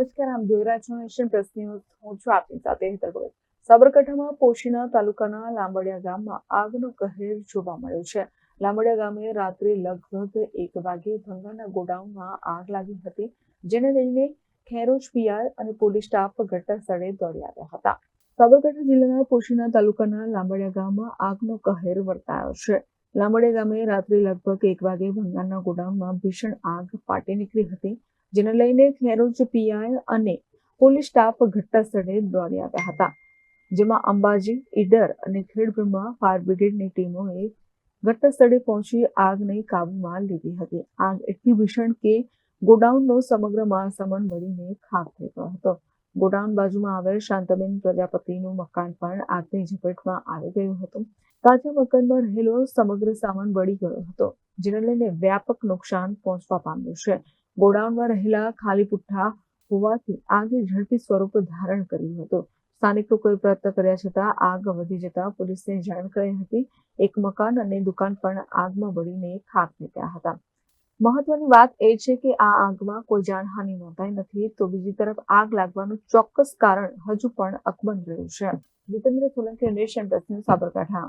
નમસ્કાર, આમ જોઈ રહ્યા છો હું છું આપની સાથે ભગત. સાબરકાંઠામાં પોશીના તાલુકાના લાંબડિયા ગામમાં આગનો કહેર જોવા મળ્યો છે. લાંબડિયા ગામે રાત્રે લગભગ એક વાગે ભંગારના ગોડાઉનમાં આગ લાગી હતી, જેને લઈને ખેરોજ પીઆર અને પોલીસ સ્ટાફ ઘટના સ્થળે દોડી આવ્યા હતા. સાબરકાંઠા જિલ્લાના પોશીના તાલુકાના લાંબડિયા ગામમાં આગનો કહેર વર્તાયો છે. લાંબડિયા ગામે રાત્રે લગભગ એક વાગે ભંગારના ગોડાઉનમાં ભીષણ આગ ફાટી નીકળી હતી. જેને લઈને ખેરોજ પીઆઈ અને પોલીસ સ્ટાફ ઘટના સ્થળે દોડી આવ્યા હતા, જેમાં અંબાજી, ઈડર અને ખેડબ્રહ્મા ફાયર બ્રિગેડની ટીમોએ ઘટના સ્થળે પહોંચી આગને કાબૂમાં લીધી હતી. આગ એટલી ભીષણ કે ગોડાઉનનો સમગ્ર માલસામાન બળીને ખાક થઈ ગયો હતો. ગોડાઉન બાજુમાં આવેલ શાંતબેન પ્રજાપતિનું મકાન પણ આગની ઝપેટમાં આવી ગયું હતું. કાચા મકાનમાં રહેલો સમગ્ર સામાન બળી ગયો હતો, જેને લઈને વ્યાપક નુકસાન પહોંચવા પામ્યું છે. ગોડાઉનમાં રહેલા ખાલી પુઠ્ઠા હોવાથી આગે ઝડપી સ્વરૂપ ધારણ કર્યું હતું. સ્થાનિક લોકોએ પ્રયત્ન કર્યા છતાં આગ વધી જતા પોલીસને જાણ કરી હતી. એક મકાન અને દુકાન પણ આગમાં બળીને ખાક નીકળ્યા હતા. મહત્વની વાત એ છે કે આ આગમાં કોઈ જાનહાનિ નોંધાઈ નથી તો બીજી તરફ આગ લાગવાનું ચોક્કસ કારણ હજુ પણ અકબંધ રહ્યું છે. Jitendra Solanki Nation Plus Sabarkantha.